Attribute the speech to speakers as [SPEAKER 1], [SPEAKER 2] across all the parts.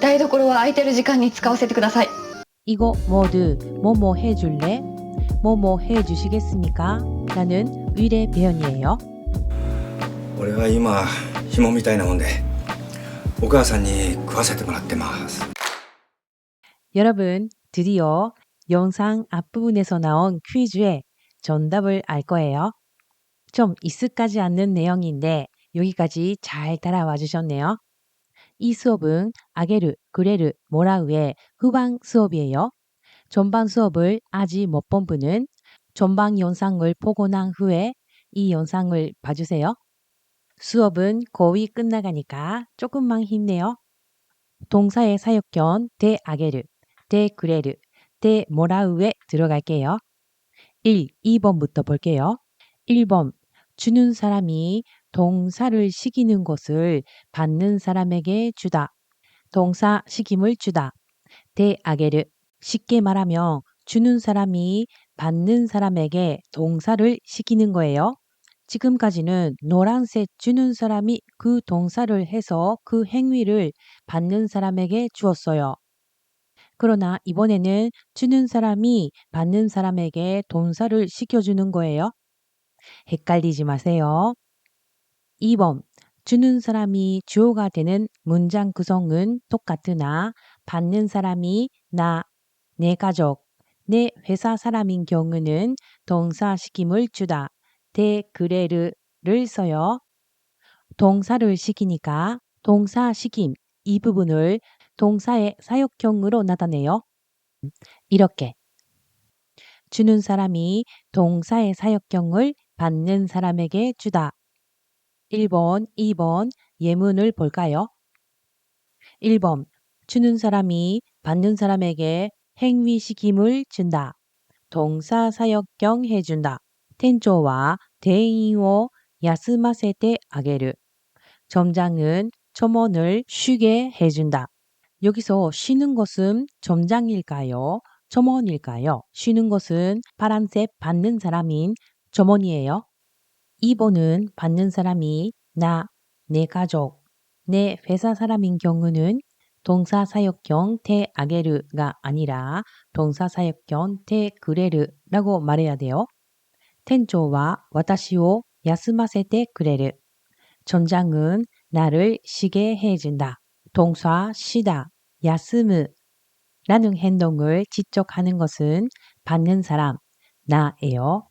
[SPEAKER 1] 台所は空いてる時間に使わせてください
[SPEAKER 2] 이거 모두 뭐뭐 해줄래? 뭐뭐 해주시겠습니까? 라는 의뢰 표현이에요.
[SPEAKER 3] 俺は今紐みたいなもんでお母さんに食わせてもらってます
[SPEAKER 2] 여러분, 드디어 영상 앞부분에서 나온 퀴즈의 정답을 알 거예요. 좀 익숙하지 않는 내용인데 여기까지 잘 따라와 주셨네요. 이 수업은 아게르, 그레르, 모라우의 후방 수업이에요. 전방 수업을 아직 못 본 분은 전방 영상을 보고 난 후에 이 영상을 봐주세요. 수업은 거의 끝나가니까 조금만 힘내요. 동사의 사역견 대 아게르, 대 그레르, 대 모라우에 들어갈게요. 1, 2번부터 볼게요. 1번, 주는 사람이 동사를 시키는 것을 받는 사람에게 주다. 동사 시킴을 주다. 대 아게르, 쉽게 말하면 주는 사람이 받는 사람에게 동사를 시키는 거예요. 지금까지는 노란색 주는 사람이 그 동사를 해서 그 행위를 받는 사람에게 주었어요. 그러나 이번에는 주는 사람이 받는 사람에게 동사를 시켜주는 거예요. 헷갈리지 마세요. 2번. 주는 사람이 주어가 되는 문장 구성은 똑같으나 받는 사람이 나, 내 가족, 내 회사 사람인 경우는 동사 시킴을 주다, 대 그레르를 써요. 동사를 시키니까 동사 시킴 이 부분을 동사의 사역형으로 나타내요. 이렇게 주는 사람이 동사의 사역형을 받는 사람에게 주다. 1번, 2번 예문을 볼까요? 1번 주는 사람이 받는 사람에게 행위시킴을 준다. 동사 사역형 해준다. 텐조와 대인を 야스마세테 아게르. 점장은 점원을 쉬게 해준다. 여기서 쉬는 것은 점장일까요? 점원일까요? 쉬는 것은 파란색 받는 사람인 점원이에요. 2번은 받는 사람이 나, 내 가족, 내 회사 사람인 경우는 동사 사역형 테 아게르가 아니라 동사 사역형 테 그레르라고 말해야 돼요. 텐조와 와타시오 야스마세테 그레르. 전장은 나를 쉬게 해준다. 동사 쉬다, 야스무 라는 행동을 지적하는 것은 받는 사람, 나예요.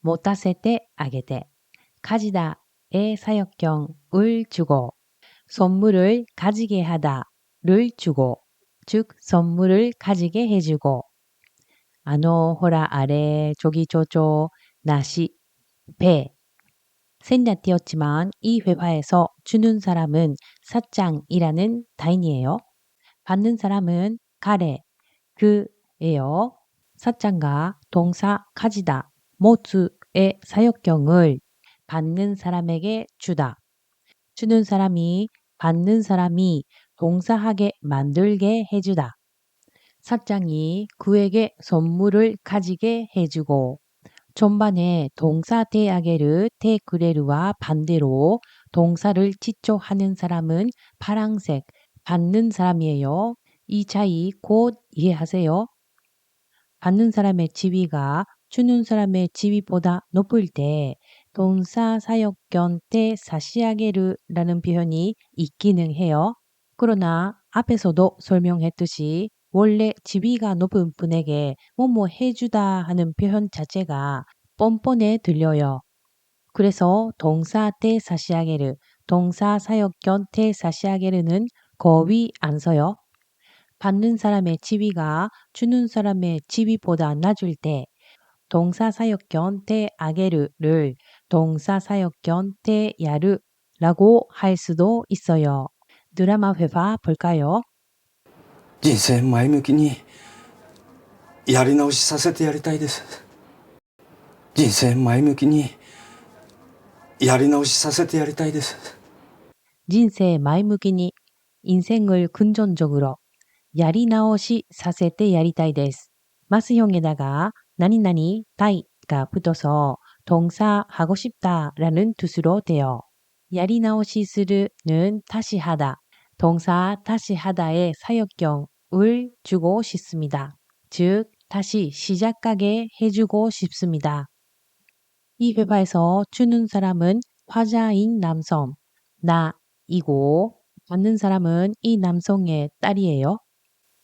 [SPEAKER 2] 못하세테 아게테 가지다의 사역경을 주고 선물을 가지게 하다를 주고 즉 선물을 가지게 해주고 아노 호라 아래 저기 저저 나시 배 생략되었지만 이 회화에서 주는 사람은 사장이라는 다인이에요. 받는 사람은 가레, 그예요. 사장과 동사 가지다, 모츠의 사역경을 받는 사람에게 주다. 주는 사람이 받는 사람이 동사하게 만들게 해주다. 사장이 그에게 선물을 가지게 해주고 전반에 동사 대아게르 테그레르와 반대로 동사를 지적하는 사람은 파랑색 받는 사람이에요. 이 차이 곧 이해하세요. 받는 사람의 지위가 주는 사람의 지위보다 높을 때 동사 사역견 때 사시아게르라는 표현이 있기는 해요. 그러나 앞에서도 설명했듯이 원래 지위가 높은 분에게 뭐뭐 해주다 하는 표현 자체가 뻔뻔해 들려요. 그래서 동사 때 사시아게르, 동사 사역견 때 사시아게르는 거의 안 써요. 받는 사람의 지위가 주는 사람의 지위보다 낮을 때 동사 사역견 때 아게르를 동사 사역견 때 야르라고 할 수도 있어요. 드라마 회화 볼까요?
[SPEAKER 3] 人生前向きにやり直しさせてやりたいです人生前向きにやり直しさせてやりたいです
[SPEAKER 2] 진세 마이무기니 인생을 근전적으로 야리나오시 사세테 야리타이 데스. 마스형에다가 나니나니 타이가 붙어서 동사 하고 싶다라는 뜻으로 돼요. 야리나오시 스르는 다시 하다. 동사 다시 하다의 사역경을 주고 싶습니다. 즉 다시 시작하게 해주고 싶습니다. 이 회화에서 주는 사람은 화자인 남성, 나이고 받는 사람은 이 남성의 딸이에요.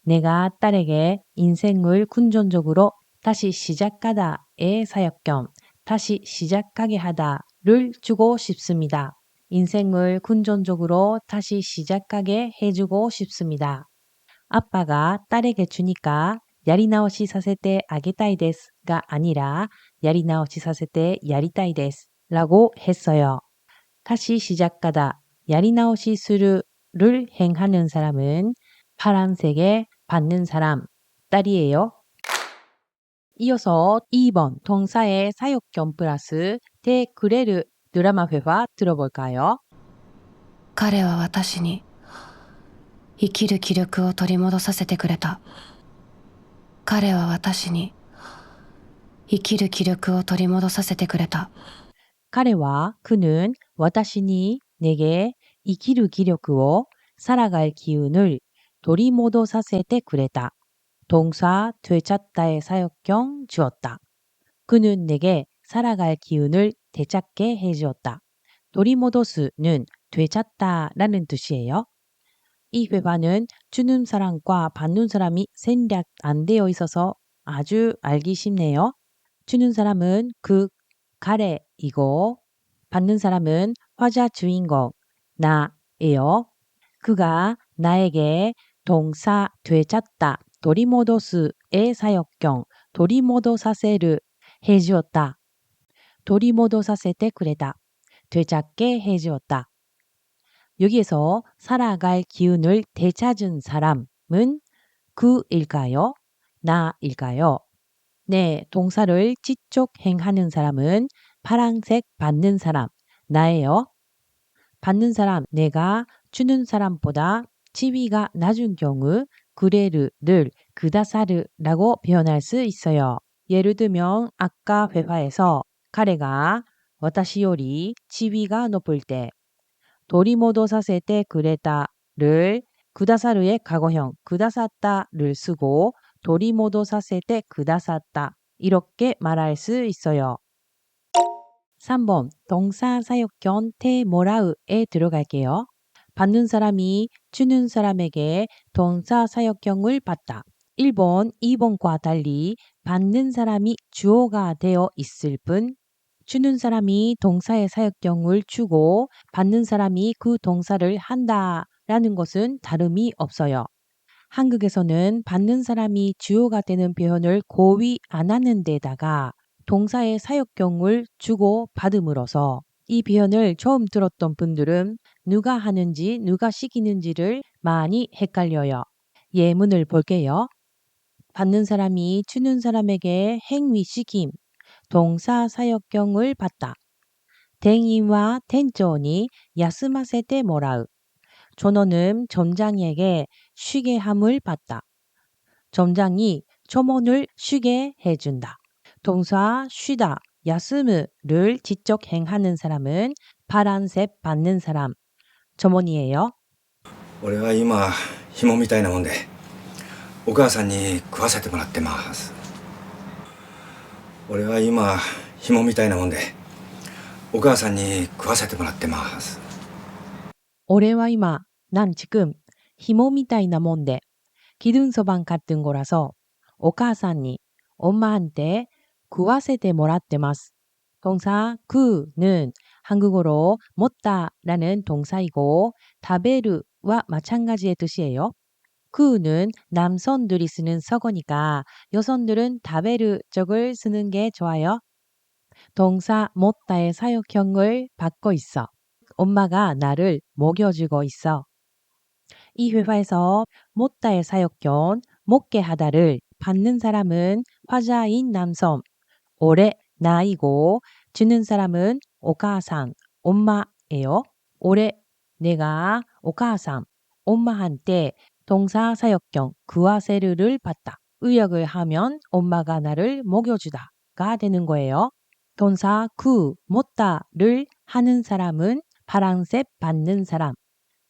[SPEAKER 2] 내가 딸에게 인생을 근전적으로 다시 시작하다의 사역경, 다시 시작하게 하다를 주고 싶습니다. 인생을 근전적으로 다시 시작하게 해주고 싶습니다. 아빠가 딸에게 주니까 야리나오시 사세테 아게타이 데스가 아니라 야리나오시 사세테 야리타이 데스 라고 했어요. 다시 시작하다, 야리나오시 스루를 행하는 사람은 파란색에 받는 사람, 딸이에요. 이어서 2번 동사의 사역경 플러스 대 그레르 드라마 회화 들어볼까요?
[SPEAKER 4] 彼は私に生きる気力を取り戻させてくれた彼は私に生きる気力を取り戻させてくれた
[SPEAKER 2] 彼와 그는 私に 내게 生きる気力を 살아갈 기운을 取り戻させてくれた. 동사 되찾다의 사역경 주었다. 그는 내게 살아갈 기운을 되찾게 해주었다. 도리모도스는 되찾다라는 뜻이에요. 이 회화는 주는 사람과 받는 사람이 생략 안 되어 있어서 아주 알기 쉽네요. 주는 사람은 그 가래이고 받는 사람은 화자 주인공 나예요. 그가 나에게 동사 되찾다 도리모도스의 사역경 도리모도사세를 해주었다. 도리모도사세테 그레다. 되찾게 해주었다. 여기에서 살아갈 기운을 되찾은 사람은 그일까요? 나일까요? 네, 동사를 지쪽 행하는 사람은 파란색 받는 사람, 나예요. 받는 사람, 내가 주는 사람보다 지위가 낮은 경우 그레르를 그다사르라고 표현할 수 있어요. 예를 들면 아까 회화에서 카레가 私より 지위가 높을 때 도리모도사세테 그레다를 그다사르의 과거형 그다샀다를 쓰고 도리모도사세테 그다샀다 이렇게 말할 수 있어요. 3번 동사 사역견 테모라우에 들어갈게요. 받는 사람이 주는 사람에게 동사 사역경을 받다. 1번, 2번과 달리 받는 사람이 주어가 되어 있을 뿐 주는 사람이 동사의 사역경을 주고 받는 사람이 그 동사를 한다 라는 것은 다름이 없어요. 한국에서는 받는 사람이 주어가 되는 표현을 고의 안 하는 데다가 동사의 사역경을 주고 받음으로써 이 표현을 처음 들었던 분들은 누가 하는지 누가 시키는지를 많이 헷갈려요. 예문을 볼게요. 받는 사람이 주는 사람에게 행위 시킴, 동사 사역경을 받다. 댕이와 텐조니 야스마세테 모라우. 전원은 점장에게 쉬게 함을 받다. 점장이 점원을 쉬게 해준다. 동사 쉬다, 야스무를 지적 행하는 사람은 파란색 받는 사람, 점원이에요.
[SPEAKER 3] 俺は今紐みたいなもんでお母さんに食わせてもらってます俺は今紐みたいなもんでお母さんに食わせてもらってます
[SPEAKER 2] 올해와 이마, 난 지금 히모 미타이나 뭔데 기둥서방 같은 거라서 오카산니 엄마한테 구와세테 모라테마스. 동사 그는 한국어로 못다라는 동사이고 다베르와 마찬가지의 뜻이에요. 그는 남선들이 쓰는 서거니까 여성들은 다베르 적을 쓰는 게 좋아요. 동사 못다의 사역형을 받고 있어. 엄마가 나를 먹여주고 있어. 이 회화에서 못다의 사역견, 못게 하다를 받는 사람은 화자인 남성, 올해 나이고 주는 사람은 오가상, 엄마예요. 올해 내가 오가상, 엄마한테 동사 사역경 그와세르를 받다. 의역을 하면 엄마가 나를 먹여주다가 되는 거예요. 동사 그, 못다를 하는 사람은 파란색 받는 사람,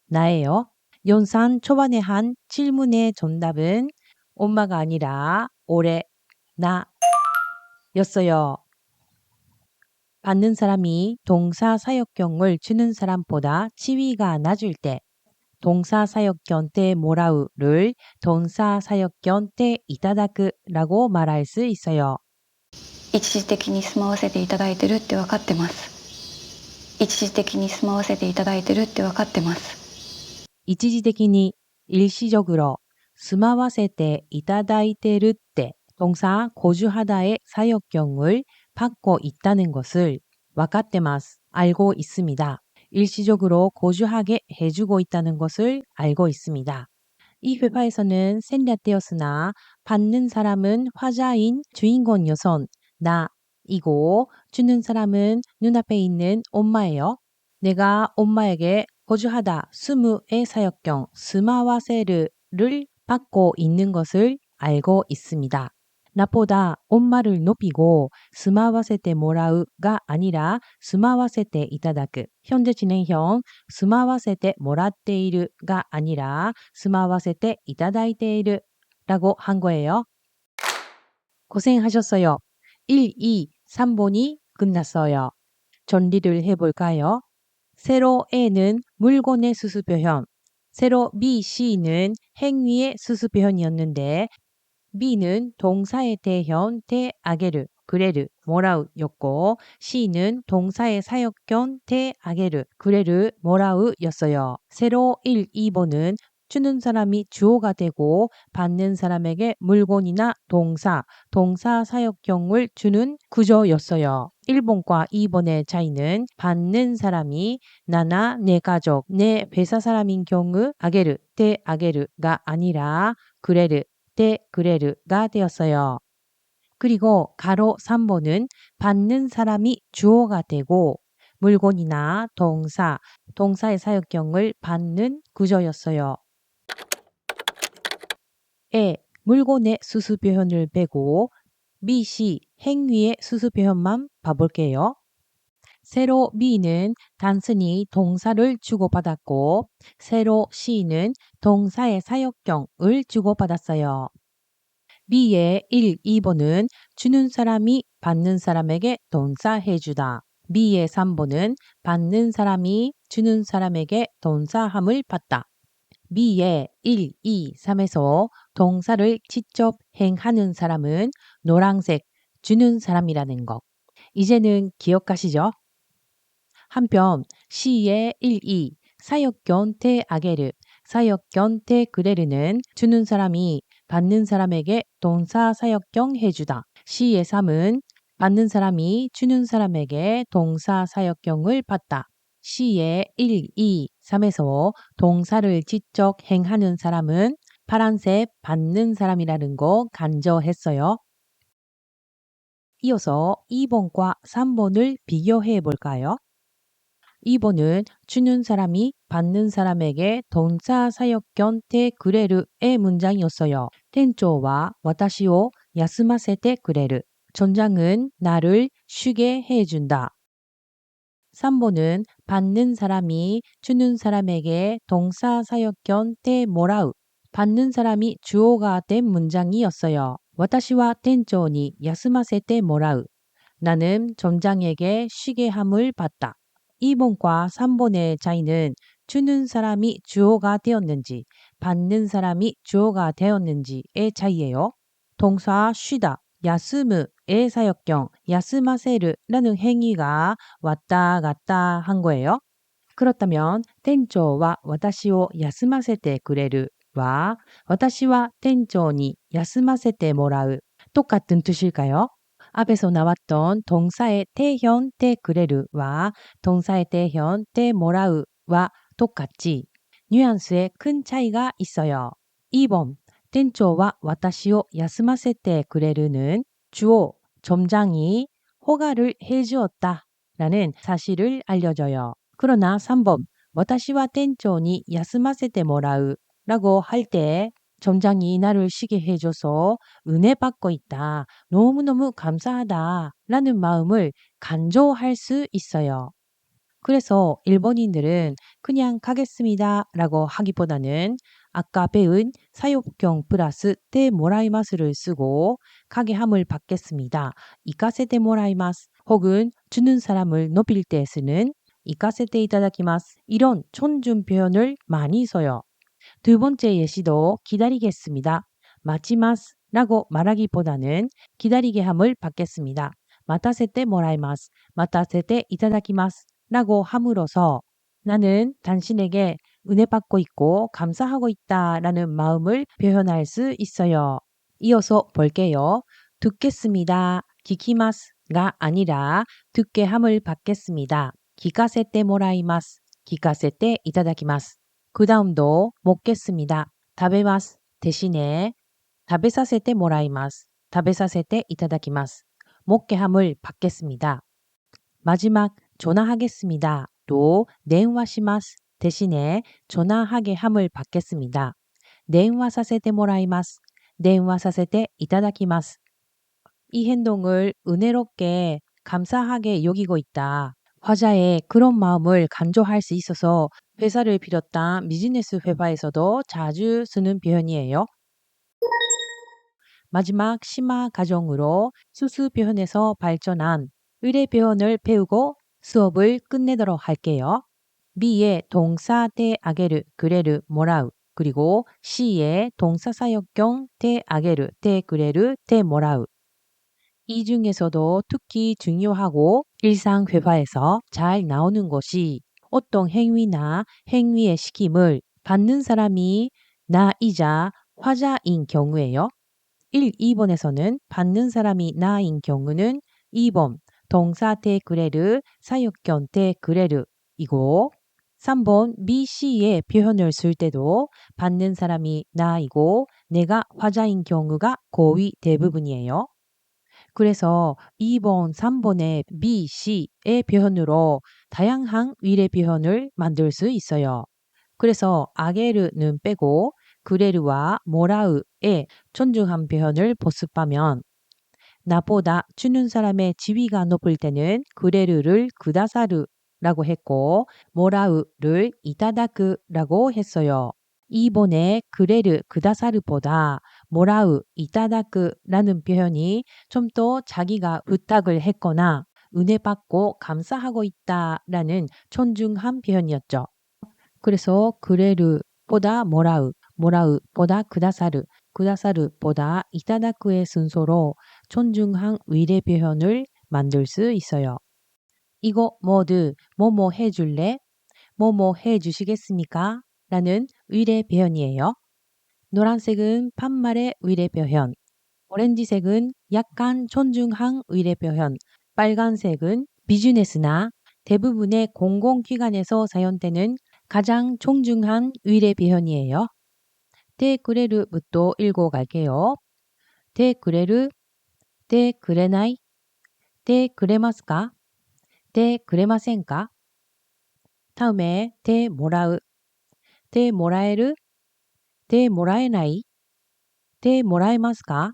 [SPEAKER 2] 나예요. 연산 초반에 한 질문의 정답은 엄마가 아니라 올해 나 였어요. 받는 사람이 동사 사역경을 주는 사람보다 지위가 낮을 때 동사 사역견 때 모라우를 동사 사역견 때 이타다크라고 말할 수 있어요.
[SPEAKER 1] 一時的に住まわせていただいてるって分かってます一時的に住まわせていただいてるって分かってます
[SPEAKER 2] 이치지적이니 일시적으로 스마와세테 이타다이테르 때 동사 고주하다의 사역경을 받고 있다는 것을 와카테마스 알고 있습니다. 일시적으로 고주하게 해주고 있다는 것을 알고 있습니다. 이 회화에서는 생략되었으나 받는 사람은 화자인 주인공 여성 나이고 주는 사람은 눈앞에 있는 엄마예요. 내가 엄마에게 거주하다 스무의 사역경 스마와세르를 받고 있는 것을 알고 있습니다. 나보다 엄마를 높이고 스마와세테 모라우가 아니라 스마와세테 이타다크 현재 진행형 스마와세테 모라테이르가 아니라 스마와세테 이타다이테이르 라고 한 거예요. 고생하셨어요. 1, 2, 3번이 끝났어요. 정리를 해볼까요? 세로 A는 물건의 수수표현, 세로 B, C는 행위의 수수표현이었는데 B는 동사의 대현, 대아게르, 그레르, 모라우였고 C는 동사의 사역견, 대아게르, 그레르, 모라우였어요. 세로 1, 2번은 주는 사람이 주어가 되고 받는 사람에게 물건이나 동사, 동사 사역경을 주는 구조였어요. 1번과 2번의 차이는 받는 사람이 나나 내 가족, 내 회사 사람인 경우 아게르, 대 아게르가 아니라 그레르, 대 그레르가 되었어 요. 그리고 가로 3번은 받는 사람이 주어가 되고 물건이나 동사, 동사의 사역경을 받는 구조였어요. 에 물건의 수수 표현을 빼고 B, C 행위의 수수 표현만 봐볼게요. 세로 B는 단순히 동사를 주고받았고 세로 C는 동사의 사역경을 주고받았어요. B의 1, 2번은 주는 사람이 받는 사람에게 동사 해주다. B의 3번은 받는 사람이 주는 사람에게 동사함을 받다. B의 1, 2, 3에서 동사를 직접 행하는 사람은 노란색 주는 사람이라는 것. 이제는 기억하시죠? 한편 C의 1, 2 사역견 테 아게르, 사역견 테 그레르는 주는 사람이 받는 사람에게 동사 사역경 해주다. C의 3은 받는 사람이 주는 사람에게 동사 사역경을 받다. C의 1, 2, 3에서 동사를 직접 행하는 사람은 파란색 받는 사람이라는 거 간저했어요. 이어서 2번과 3번을 비교해 볼까요? 2번은 주는 사람이 받는 사람에게 동사 사역견 테 그레르의 문장이었어요. 텐조와 와타시오 야스마세 테 그레르. 전장은 나를 쉬게 해준다. 3번은 받는 사람이 주는 사람에게 동사 사역견 테 모라우. 받는 사람이 주어가 된 문장이었어요. 와타시와 텐조니 야스마세 테 모라우. 나는 점장에게 쉬게 함을 받다. 2번과 3번의 차이는 주는 사람이 주어가 되었는지 받는 사람이 주어가 되었는지의 차이예요. 동사 쉬다, 야스무의 사역경, 야스마세르라는 행위가 왔다 갔다 한 거예요. 그렇다면 텐조와 와타시오 야스마세테 그레르와 와타시와 텐조니 야스마세테 모라우 똑같은 뜻일까요? 앞에서 나왔던 동사의 대현 때 그레르와 동사의 대현 때 모라우와 똑같이 뉘앙스에 큰 차이가 있어요. 2번 店長は私を休ませて くれる는 주어 점장이 허가를 해주었다 라는 사실을 알려줘요. 그러나 3번 私は店長に休ませてもらう 모라우 라고 할 때 점장이 나를 쉬게 해줘서 은혜 받고 있다. 너무너무 감사하다. 라는 마음을 간조할 수 있어요. 그래서 일본인들은 그냥 가겠습니다. 라고 하기보다는 아까 배운 사육경 플러스 때 모라이마스를 쓰고 가게 함을 받겠습니다. 이카세테 모라이마스 혹은 주는 사람을 높일 때 쓰는 이카세테 이타다키마스 이런 존중 표현을 많이 써요. 두 번째 예시도 기다리겠습니다. 마치마스 라고 말하기보다는 기다리게 함을 받겠습니다. 마타세테 모라이마스, 마타세테 이타다키마스 라고 함으로써 나는 당신에게 은혜 받고 있고 감사하고 있다 라는 마음을 표현할 수 있어요. 이어서 볼게요. 듣겠습니다. 기키마스가 아니라 듣게 함을 받겠습니다. 기카세테 모라이마스, 기카세테 이타다키마스. 그 다음도 먹겠습니다. 다베마스 대신에 다베사세테 모라이마스, 다베사세테 이타다키마스. 먹게 함을 받겠습니다. 마지막 전화하겠습니다. 또電話します 대신에 전화하게 함을 받겠습니다. 電話させてもらいます.電話させていただきます. 이 행동을 은혜롭게 감사하게 여기고 있다. 화자의 그런 마음을 간조할 수 있어서 회사를 비롯한 비즈니스 회화에서도 자주 쓰는 표현이에요. 마지막 심화 과정으로 수수 표현에서 발전한 의뢰 표현을 배우고 수업을 끝내도록 할게요. B의 동사 대 아게르, 그레르, 모라우 그리고 C의 동사 사역경 대 아게르, 대 그레르, 대 모라우 이 중에서도 특히 중요하고 일상 회화에서 잘 나오는 것이 어떤 행위나 행위의 시킴을 받는 사람이 나이자 화자인 경우예요. 1, 2번에서는 받는 사람이 나인 경우는 2번 동사 대 그레르, 사역견 대 그레르 이고 3번 B, C의 표현을 쓸 때도 받는 사람이 나이고 내가 화자인 경우가 거의 대부분이에요. 그래서 2번, 3번의 B, C의 표현으로 다양한 위례 표현을 만들 수 있어요. 그래서 아게르는 빼고 그레르와 모라우의 존중한 표현을 보습하면 나보다 주는 사람의 지위가 높을 때는 그레르를 그다사르라고 했고 모라우를 이타다크라고 했어요. 이번에 그레르 그다사르보다 모라우 이타다크라는 표현이 좀 더 자기가 부탁을 했거나 은혜 받고 감사하고 있다라는 존중한 표현이었죠. 그래서 그레르보다 모라우, 모라우보다 그다사르, 그다사르보다 이타다크의 순서로 존중한 위례 표현을 만들 수 있어요. 이거 모두 뭐뭐 해줄래? 뭐뭐 해주시겠습니까? 라는 위례 표현이에요. 노란색은 반말의 위례 표현, 오렌지색은 약간 존중한 위례 표현, 빨간색은 비즈니스나 대부분의 공공기관에서 사용되는 가장 존중한 위례 표현이에요. 데그레르부터 읽어갈게요. 데그레르, 데그레나이, 데그레마스까, 데그레마센까. 다음에 데모라에마센까.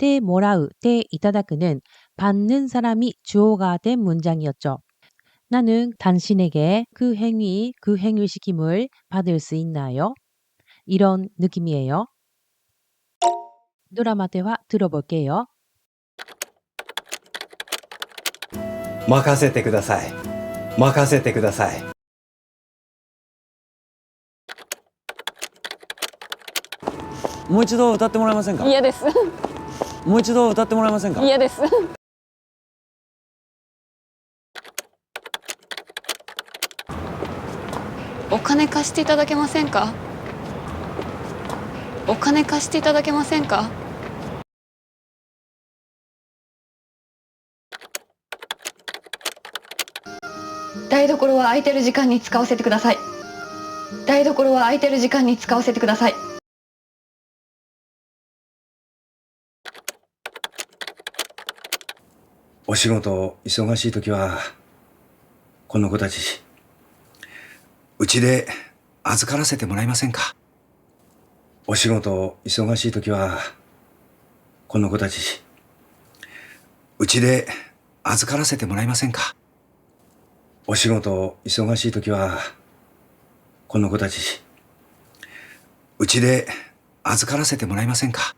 [SPEAKER 2] てもらうていただく는 받는 사람이 주어가 된 문장이었죠. 나는 당신에게 그 행위, 그 행위 시킴을 받을 수 있나요? 이런 느낌이에요. 드라마 대화 들어볼게요.
[SPEAKER 1] 任せてください。任せてください。もう一度歌ってもらえませんか嫌です
[SPEAKER 5] もう一度歌ってもらえませんか？
[SPEAKER 1] 嫌です。お金貸していただけませんか？お金貸していただけませんか？台所は空いてる時間に使わせてください。台所は空いてる時間に使わせてください
[SPEAKER 3] お仕事忙しい時はこの子たちうちで預からせてもらえませんか？お仕事忙しい時はこの子たちうちで預からせてもらえませんか？お仕事忙しい時はこの子たちうちで預からせてもらえませんか？